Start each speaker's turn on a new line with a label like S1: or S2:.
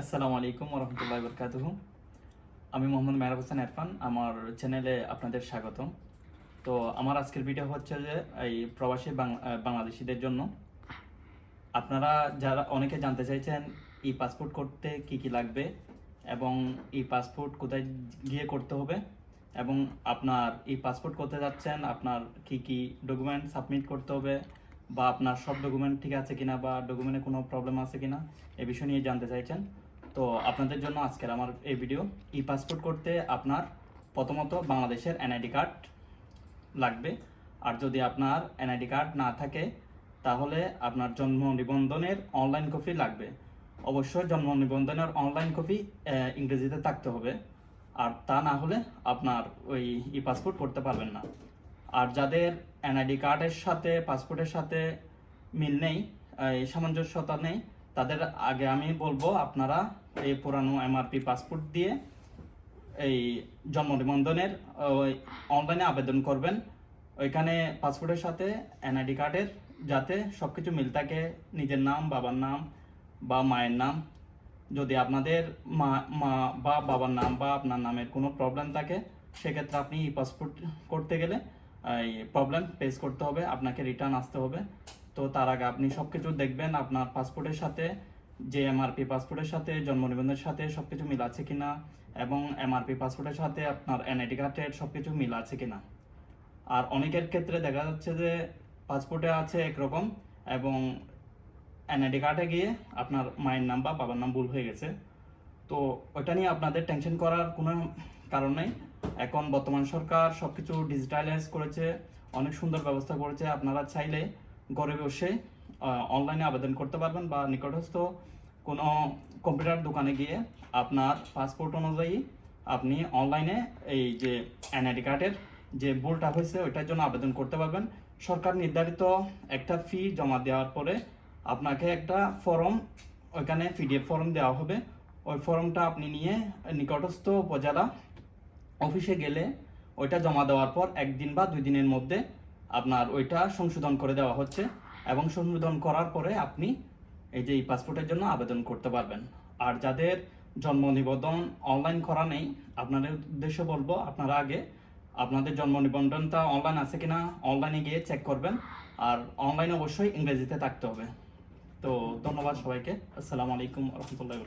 S1: আসসালামু আলাইকুম রহমতুল্লাহ বরকাতুহু। আমি মোহাম্মদ মেহরাব হোসেন এরফান, আমার চ্যানেলে আপনাদের স্বাগতম। তো আমার আজকের ভিডিও হচ্ছে যে এই প্রবাসী বাংলাদেশিদের জন্য। আপনারা যারা, অনেকে জানতে চাইছেন ই পাসপোর্ট করতে কি কি লাগবে এবং ই পাসপোর্ট কোথায় গিয়ে করতে হবে এবং আপনার ই পাসপোর্ট করতে যাচ্ছেন, আপনার কি কি ডকুমেন্ট সাবমিট করতে হবে বা আপনার সব ডকুমেন্ট ঠিক আছে কিনা বা ডকুমেন্টে কোনো প্রবলেম আছে কিনা, এ বিষয় নিয়ে জানতে চাইছেন। তো আপনাদের জন্য আজকের আমার এই ভিডিও ই পাসপোর্ট করতে আপনার প্রথমত বাংলাদেশের এনআইডি কার্ড লাগবে। আর যদি আপনার এনআইডি কার্ড না থাকে, তাহলে আপনার জন্ম নিবন্ধনের অনলাইন কপি লাগবে। অবশ্যই জন্ম নিবন্ধনের অনলাইন কপি ইংরেজিতে থাকতে হবে। আর তা না হলে আপনার ওই ই পাসপোর্ট করতে পারবেন না। আর যাদের এনআইডি কার্ডের সাথে পাসপোর্টের সাথে মিল নেই সামঞ্জস্যতা নেই তাদের আগে আমি বলব, আপনারা এই পুরানো এমআরপি পাসপোর্ট দিয়ে এই জন্ম নিবন্ধনের অনলাইনে আবেদন করবেন। ওইখানে পাসপোর্টের সাথে এনআইডি কার্ডের যাতে সব কিছু মিল থাকে, নিজের নাম, বাবার নাম বা মায়ের নাম। যদি আপনাদের মা মা বা বাবার নাম বা আপনার নামের কোনো প্রবলেম থাকে, সেক্ষেত্রে আপনি ই পাসপোর্ট করতে গেলে এই প্রবলেম ফেস করতে হবে, আপনাকে রিটার্ন আসতে হবে। তো তার আগে আপনি সব কিছু দেখবেন আপনার পাসপোর্টের সাথে, যে এমআরপি পাসপোর্টের সাথে জন্ম নিবন্ধনের সাথে সব কিছু মিল আছে কিনা, এবং এমআরপি পাসপোর্টের সাথে আপনার এনআইডি কার্ডের সব কিছু মিল আছে কিনা। আর অনেকের ক্ষেত্রে দেখা যাচ্ছে যে পাসপোর্টে আছে একরকম, এবং এনআইডি কার্ডে গিয়ে আপনার মায়ের নাম বা বাবার নাম ভুল হয়ে গেছে। তো ওটা নিয়ে আপনাদের টেনশন করার কোনো কারণ নেই। এখন বর্তমান সরকার সব কিছু ডিজিটালাইজ করেছে, অনেক সুন্দর ব্যবস্থা করেছে আপনারা চাইলে। ঘরে বসে অনলাইনে আবেদন করতে পারবেন বা নিকটস্থ কোনো কম্পিউটার দোকানে গিয়ে আপনার পাসপোর্ট অনুযায়ী আপনি অনলাইনে এই যে এনআইডি কার্ডের যে ভুলটা হয়েছে, ওইটার জন্য আবেদন করতে পারবেন। সরকার নির্ধারিত একটা ফি জমা দেওয়ার পরে আপনাকে একটা ফর্ম ওইখানে পিডিএফ ফর্ম দেওয়া হবে। ওই ফর্মটা আপনি নিয়ে নিকটস্থ উপজেলা অফিসে গেলে ওইটা জমা দেওয়ার পর একদিন বা দুই দিনের মধ্যে ওইটা সংশোধন করে দেওয়া হচ্ছে এবং সংশোধন করার পরে আপনি এই যে এই পাসপোর্টের জন্য আবেদন করতে পারবেন। আর যাদের জন্ম নিবন্ধন অনলাইন করা নেই, আপনাদের উদ্দেশ্য বলব আপনারা আগে আপনাদের জন্ম নিবন্ধনটা অনলাইন আছে কিনা অনলাইনে গিয়ে চেক করবেন। আর অনলাইনে অবশ্যই ইংরেজিতে থাকতে হবে। তো ধন্যবাদ সবাইকে। আসসালামু আলাইকুম রহমতুল্লাহ